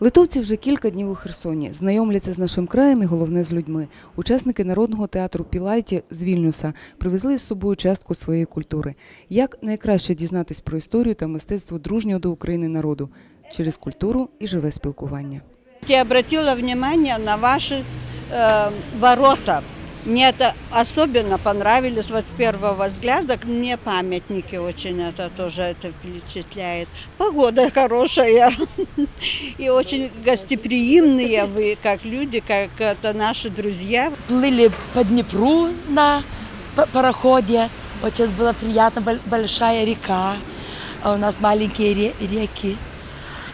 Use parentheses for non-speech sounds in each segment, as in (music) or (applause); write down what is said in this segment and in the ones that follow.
Литовці вже кілька днів у Херсоні. Знайомляться з нашим краєм і головне з людьми. Учасники народного театру Пілайті з Вільнюса привезли з собою частку своєї культури. Як найкраще дізнатись про історію та мистецтво дружнього до України народу через культуру і живе спілкування. Я обратила увагу на ваші е, ворота. Мне это особенно понравились вот с первого взгляда. Мне памятники очень это тоже это впечатляет. Погода хорошая. (laughs) И очень гостеприимные вы, как люди, как это наши друзья. плыли по Днепру на пароходе. Очень было приятно, боль- большая река, а у нас маленькие ре- реки.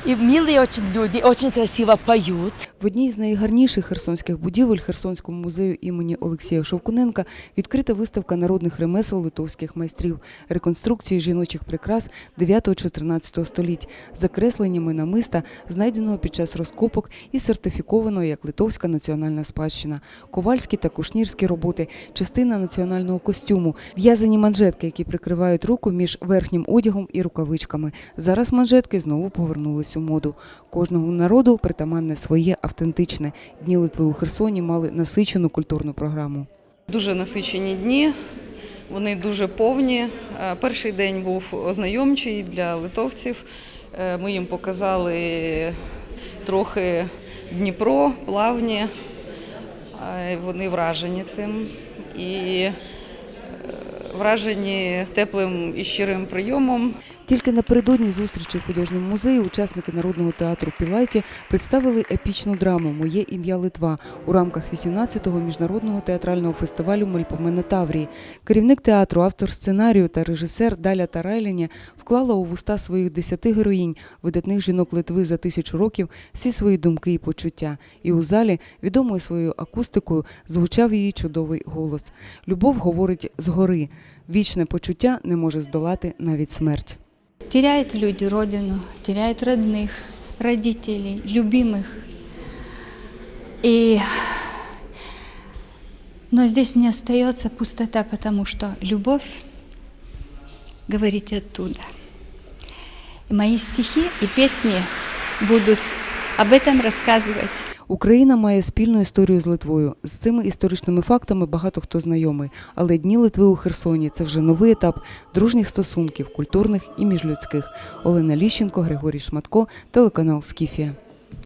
И милые очень люди, очень красиво поют. В одній з найгарніших херсонських будівель Херсонському музею імені Олексія Шовкуненка відкрита виставка народних ремесел литовських майстрів, реконструкції жіночих прикрас 9-14 століть, закресленнями намиста, знайденого під час розкопок і сертифікованого як литовська національна спадщина, ковальські та кушнірські роботи, частина національного костюму, в'язані манжетки, які прикривають руку між верхнім одягом і рукавичками. Зараз манжетки знову повернулись у моду. Кожному народу притаманне своє автентичне. Дні Литви у Херсоні мали насичену культурну програму. Дуже насичені дні, вони дуже повні. Е, Перший день був ознайомчий для литовців. Е, Ми їм показали трохи Дніпро, плавні. Е, Вони вражені цим і вражені теплим і щирим прийомом. Тільки напередодні зустрічі в художньому музеї учасники народного театру Пілайті представили епічну драму Моє ім'я Литва у рамках 18-го міжнародного театрального фестивалю Мельпомена Таврії. Керівник театру, автор сценарію та режисер Даля Тарайліня вклала у вуста своїх десяти героїнь, видатних жінок Литви за тисячу років, всі свої думки і почуття. І у залі, відомою своєю акустикою, звучав її чудовий голос. Любов говорить згори. Вічне почуття не може здолати навіть смерть. Теряют люди родину, теряют родных, родителей, любимых. И... Но здесь не остается пустота, потому что любовь говорит оттуда. И мои стихи и песни будут об этом рассказывать. Україна має спільну історію з Литвою. З цими історичними фактами багато хто знайомий. Але дні Литви у Херсоні це вже новий етап дружніх стосунків, культурних і міжлюдських. Олена Ліщенко, Григорій Шматко, телеканал Скіфія.